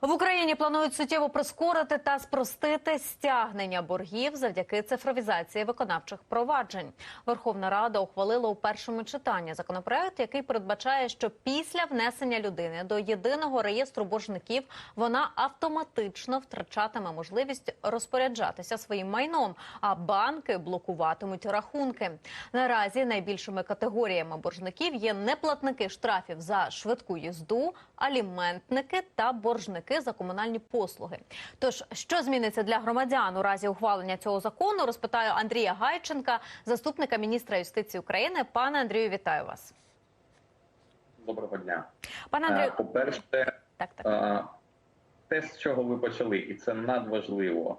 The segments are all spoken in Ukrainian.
В Україні планують суттєво прискорити та спростити стягнення боргів завдяки цифровізації виконавчих проваджень. Верховна Рада ухвалила у першому читанні законопроект, який передбачає, що після внесення людини до єдиного реєстру боржників вона автоматично втрачатиме можливість розпоряджатися своїм майном, а банки блокуватимуть рахунки. Наразі найбільшими категоріями боржників є неплатники штрафів за швидку їзду, аліментники та боржники за комунальні послуги. Тож, що зміниться для громадян у разі ухвалення цього закону, розпитаю Андрія Гайченка, заступника міністра юстиції України. Пане Андрію, вітаю вас. Доброго дня. Пане Е, Андрію, По-перше, так так. е, те, з чого ви почали, і це надважливо.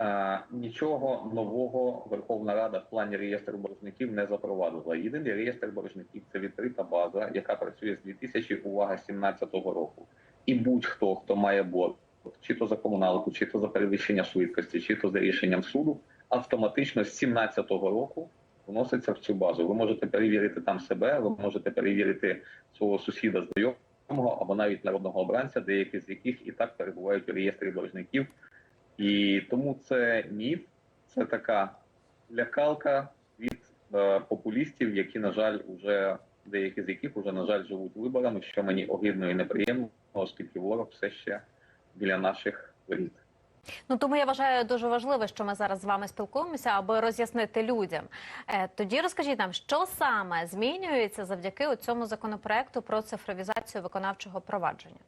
е, Нічого нового Верховна Рада в плані реєстру боржників не запровадила. Єдиний реєстр боржників це відкрита база, яка працює з 2000, увага 17-го року. І будь-хто, хто має борг, чи то за комуналку, чи то за перевищення швидкості, чи то за рішенням суду, автоматично з 17-го року вноситься в цю базу. Ви можете перевірити там себе, ви можете перевірити свого сусіда знайомого або навіть народного обранця, деякі з яких і так перебувають у реєстрі боржників. І тому це міф, це така лякалка від е, популістів, які, на жаль, уже деякі з яких уже, на жаль, живуть виборами, що мені огидно і неприємно, оскільки ворог все ще біля наших воріт. Ну тому я вважаю дуже важливо, що ми зараз з вами спілкуємося, аби роз'яснити людям. Е, тоді розкажіть нам, що саме змінюється завдяки цьому законопроекту про цифровізацію виконавчого провадження.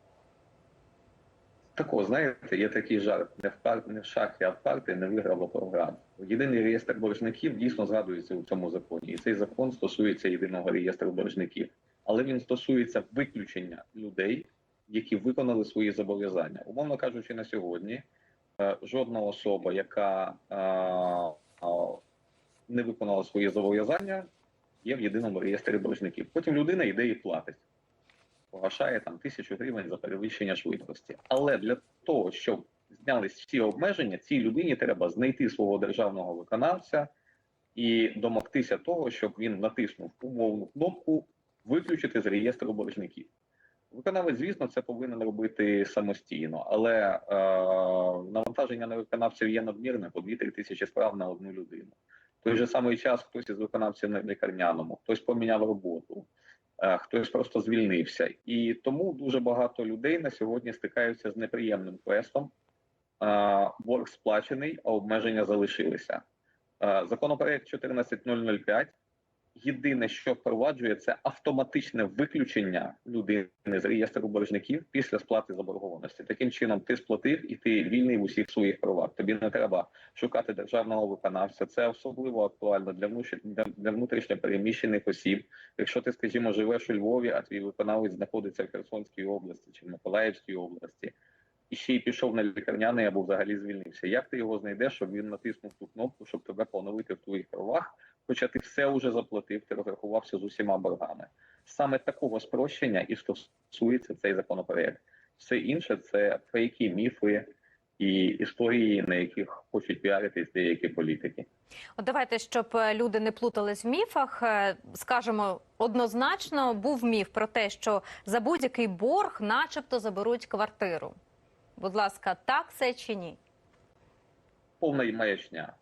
Такого, знаєте, є такий жарт: не в пар... не в шахі, а в партії не виграло програму. Єдиний реєстр боржників дійсно згадується у цьому законі, і цей закон стосується єдиного реєстру боржників, але він стосується виключення людей, які виконали свої зобов'язання. Умовно кажучи, на сьогодні е, жодна особа, яка е, е, не виконала свої зобов'язання, є в єдиному реєстрі боржників. Потім людина йде і платить погашає там тисячу гривень за перевищення швидкості. Але для того, щоб знялись всі обмеження, цій людині треба знайти свого державного виконавця і домогтися того, щоб він натиснув умовну кнопку виключити з реєстру боржників. Виконавець, звісно, це повинен робити самостійно, але е, навантаження на виконавців є надмірне по 2-3 тисячі справ на одну людину. В той же самий час хтось із виконавців на лікарняному, хтось поміняв роботу, хтось просто звільнився. І тому дуже багато людей на сьогодні стикаються з неприємним квестом. Е, Борг сплачений, а обмеження залишилися. Е, Законопроект 14005 єдине, що впроваджує, це автоматичне виключення людини з реєстру боржників після сплати заборгованості. Таким чином, ти сплатив і ти вільний в усіх своїх правах. Тобі не треба шукати державного виконавця. Це особливо актуально для для- внутрішньо переміщених осіб. Якщо ти, скажімо, живеш у Львові, а твій виконавець знаходиться в Херсонській області чи в Миколаївській області. І ще й пішов на лікарняний або взагалі звільнився. Як ти його знайдеш, щоб він натиснув ту кнопку, щоб тебе поновити в твоїх правах? Хоча ти все вже заплатив, ти розрахувався з усіма боргами. Саме такого спрощення і стосується цей законопроект. Все інше це фейки, міфи і історії, на яких хочуть піаритись деякі політики. От давайте, щоб е, люди не плутались в міфах, е, скажемо однозначно, був міф про те, що за будь-який борг, начебто, заберуть квартиру. Будь ласка, так це чи ні? Повна маячня.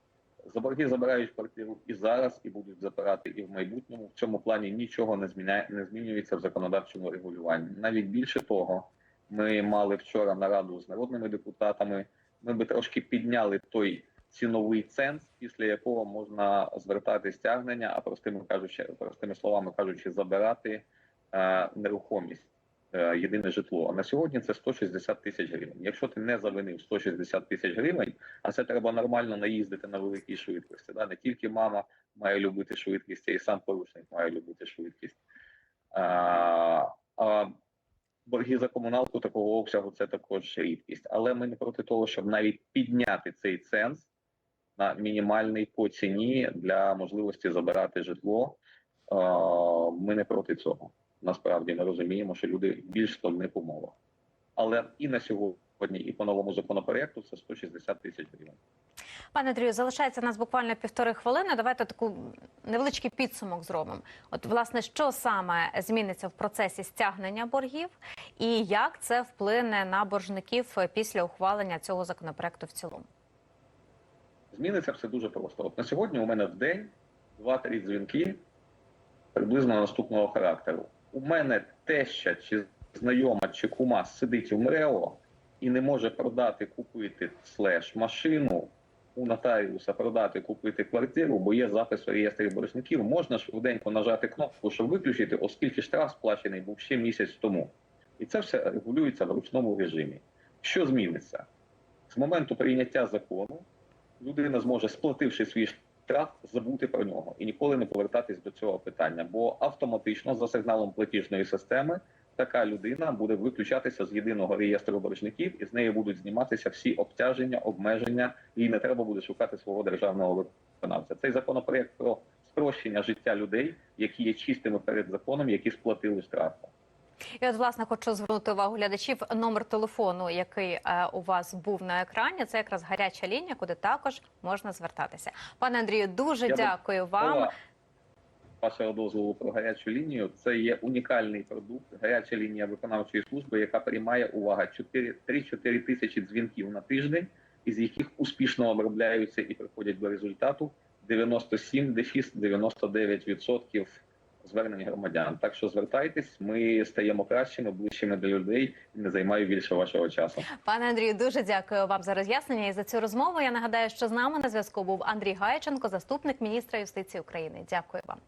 За борги забирають квартиру і зараз, і будуть забирати і в майбутньому. В цьому плані нічого не зміняє, не змінюється в законодавчому регулюванні. Навіть більше того, ми мали вчора нараду з народними депутатами. Ми би трошки підняли той ціновий ценз, після якого можна звертати стягнення, а простими кажучи, простими словами кажучи, забирати е, нерухомість. Е, Єдине житло. А на сьогодні це 160 тисяч гривень. Якщо ти не завинив 160 тисяч гривень, а це треба нормально наїздити на великій швидкості. Да? Не тільки мама має любити швидкість, а й сам порушник має любити швидкість. А, а борги за комуналку такого обсягу це також рідкість. Але ми не проти того, щоб навіть підняти цей ценз на мінімальний по ціні для можливості забирати житло. Ми не проти цього. Насправді ми розуміємо, що люди більш складних умовах. Але і на сьогодні, і по новому законопроекту це 160 тисяч гривень. Пане Андрію, залишається нас буквально півтори хвилини. Давайте таку невеличкий підсумок зробимо. От, власне, що саме зміниться в процесі стягнення боргів, і як це вплине на боржників після ухвалення цього законопроекту в цілому? Зміниться все дуже просто. От на сьогодні у мене в день 2-3 дзвінки приблизно наступного характеру. У мене теща чи знайома чи кума сидить в МРЕО і не може продати, купити слеш машину у нотаріуса, продати, купити квартиру, бо є запис у реєстрі боржників. Можна швиденько нажати кнопку, щоб виключити, оскільки штраф сплачений був ще місяць тому. І це все регулюється в ручному режимі. Що зміниться? З моменту прийняття закону людина зможе, сплативши свій штраф, забути про нього і ніколи не повертатись до цього питання, бо автоматично за сигналом платіжної системи така людина буде виключатися з єдиного реєстру боржників, і з неї будуть зніматися всі обтяження, обмеження, і не треба буде шукати свого державного виконавця. Цей законопроект про спрощення життя людей, які є чистими перед законом, які сплатили штрафи. І от, власне, хочу звернути увагу глядачів. Номер телефону, який е, у вас був на екрані, це якраз гаряча лінія, куди також можна звертатися. Пане Андрію, дуже Я би дякую вам. Вашого дозволу про гарячу лінію. Це є унікальний продукт, гаряча лінія виконавчої служби, яка приймає увага 4 3-4 тисячі дзвінків на тиждень, із яких успішно обробляються і приходять до результату 97 дефіс 99% звернень громадян. Так що звертайтесь, ми стаємо кращими, ближчими до людей і не займаю більше вашого часу. Пане Андрію, дуже дякую вам за роз'яснення і за цю розмову. Я нагадаю, що з нами на зв'язку був Андрій Гайченко, заступник міністра юстиції України. Дякую вам.